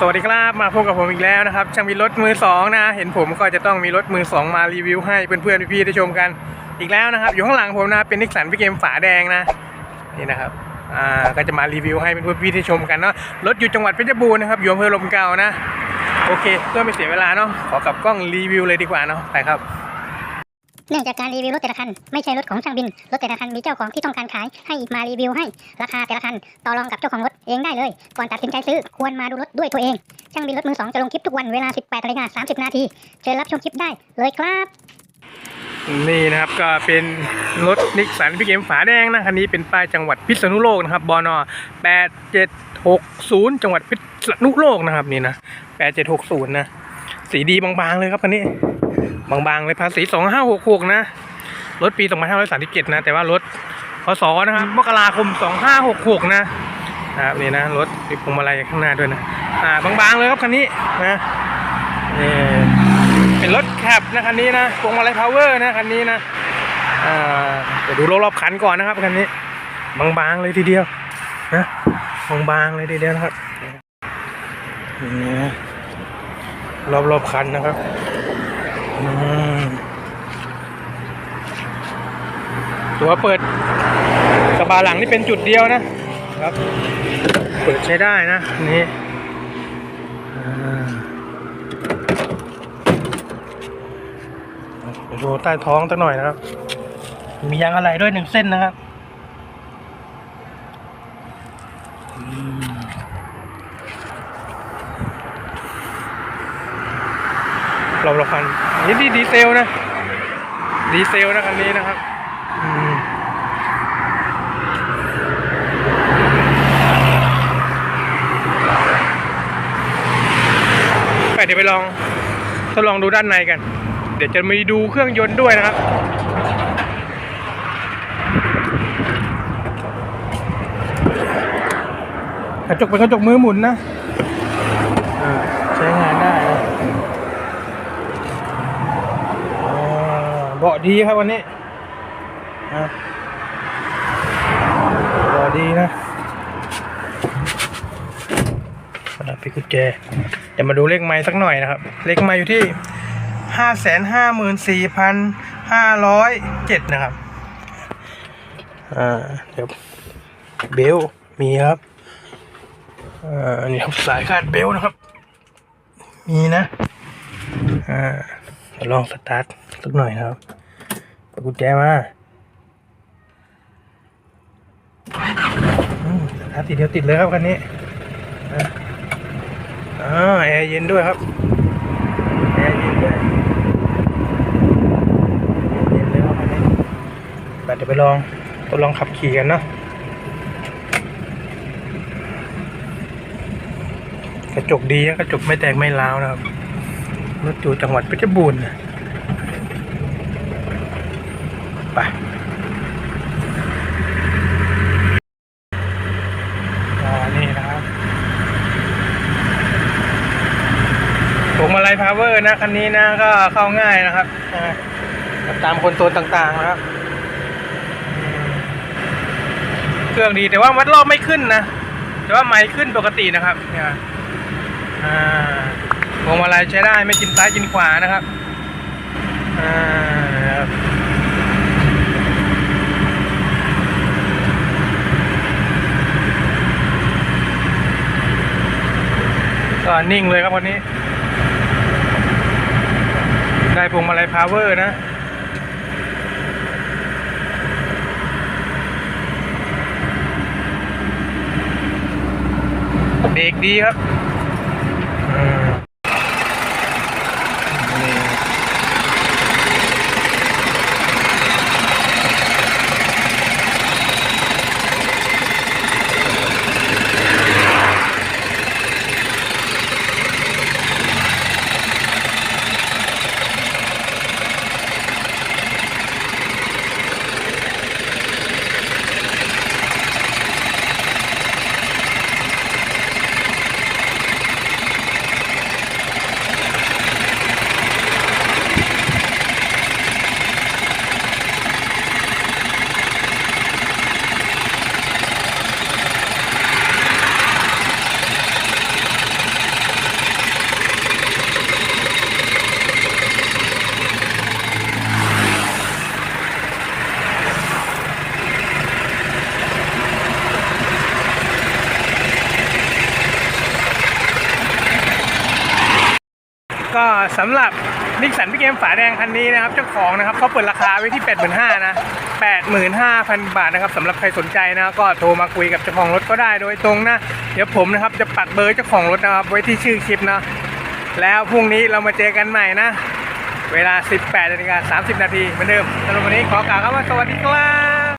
สวัสดีครับมาพบกับผมอีกแล้วนะครับช่างมีรถมือสองนะ เห็นผมก็จะต้องมีรถมือสองมารีวิวให้เพื่อนๆพี่ๆได้ชมกันอีกแล้วนะครับ อยู่ข้างหลังผมนะเป็นนิสสันพี่เกมฝาแดงนะนี่นะครับอ่าก็จะมารีวิวให้เพื่อนๆพี่ๆได้ชมกันเนาะรถอยู่จังหวัดเพชรบูรณ์นะครับอยู่อำเภอลมเกล้านะโอเคเพื่อไม่เสียเวลาเนาะขอกลับกล้องรีวิวเลยดีกว่าเนาะไปครับ เนื่องจากการรีวิวรถแต่ละคันไม่ใช่รถของช่างบิน รถแต่ละคันมีเจ้าของที่ต้องการขายให้มารีวิวให้ราคาแต่ละคันต่อรองกับเจ้าของรถเองได้เลย ก่อนตัดสินใจซื้อควรมาดูรถด้วยตัวเอง ช่างบินรถมือสองจะลงคลิปทุกวันเวลา 18นาฬิกา30 นาทีเชิญรับชมคลิปได้เลยครับนี่นะครับก็เป็นรถนิสสันพี่เกมฝาแดงนะคันนี้เป็นป้ายจังหวัดพิษณุโลกนะครับบน8760 จังหวัดพิษณุโลกนะครับนี่นะ8760นะสีดีบางๆเลยครับคันนี้ บางๆเลยภาษี2566นะ รถปี2537นะ แต่ว่ารถพศนะครับมกราคม2566นะนะครับนี่นะรถมีพวงมาลัยข้างหน้าด้วยนะอ่าบางๆเลยครับคันนี้นะนี่เป็นรถแคบนะคันนี้นะพวงมาลัยพาวเวอร์นะคันนี้นะอ่าเดี๋ยวดูรอบๆคันก่อนนะครับคันนี้ บางๆเลยทีเดียวนะบางๆเลยทีเดียวนะครับนี่นะรอบๆคันนะครับ ตัวเปิดกระบะหลังนี่เป็นจุดเดียวนะครับ เปิดใช้ได้นะนี่อ่าเดี๋ยวดูใต้ท้องสักหน่อยนะครับ มียางอะไรด้วยหนึ่งเส้นนะครับ เราเราคันนี่ดีดีเซลนะ ดีเซลนะคันนี้นะครับไปเดี๋ยวไปลองทดลองดูด้านในกัน เดี๋ยวจะมีดูเครื่องยนต์ด้วยนะครับกระจกเป็นกระจกมือหมุนนะอ่าใช้งานได้นะอ่าเบาะ ดีครับวันนี้อะดีนะสำหรับปิดกุญแจเดี๋ยวมาดูเลขไม้สักหน่อยนะครับ เลขไม้อยู่ที่ห้าแสนห้าหมื่นสี่พันห้าร้อยเจ็ดนะครับอ่าเดี๋ยวเบลมีครับอ่านี่ครับสายคาดเบลนะครับ มีนะอ่าลองสตาร์ทสักหน่อยนะครับ กุญแจมาอืมสตาร์ททีเดียวติดเลยครับคันนี้อ่าอ่าแอร์เย็นด้วยครับ แอร์เย็นด้วยเย็นเลยครับอันนี้แต่เดี๋ยวไปลองทดลองขับขี่กันเนาะกระจกดีนะกระจกไม่แตกไม่ร้าวนะครับรถอยู่จังหวัดเพชรบูรณ์นะ ไปนี่นะครับพวงมาลัยพาวเวอร์นะคันนี้นะก็เข้าง่ายนะครับตามคนโซนต่างๆนะครับ เครื่องดีแต่ว่าวัดรอบไม่ขึ้นนะแต่ว่าไม้ขึ้นปกตินะครับเนี่ยพวงมาลัยใช้ได้ไม่กินซ้ายกินขวานะครับอ่าครับ ก็นิ่งเลยครับวันนี้ ได้พวงมาลัยพาวเวอร์นะเบรกดีครับ ก็สำหรับนิสสันพี่เกมฝาแดงคันนี้นะครับเจ้าของนะครับเขาเปิดราคาไว้ที่ 85,000นะ85,000 บาทนะครับสำหรับใครสนใจนะก็โทรมาคุยกับเจ้าของรถก็ได้โดยตรงนะ เดี๋ยวผมนะครับจะปักเบอร์เจ้าของรถนะครับไว้ที่ชื่อคลิปนะแล้วพรุ่งนี้เรามาเจอกันใหม่นะ เวลา 18นาฬิกา30 นาทีเหมือนเดิมสำหรับวันนี้ขอกล่าวคำว่าสวัสดีครับ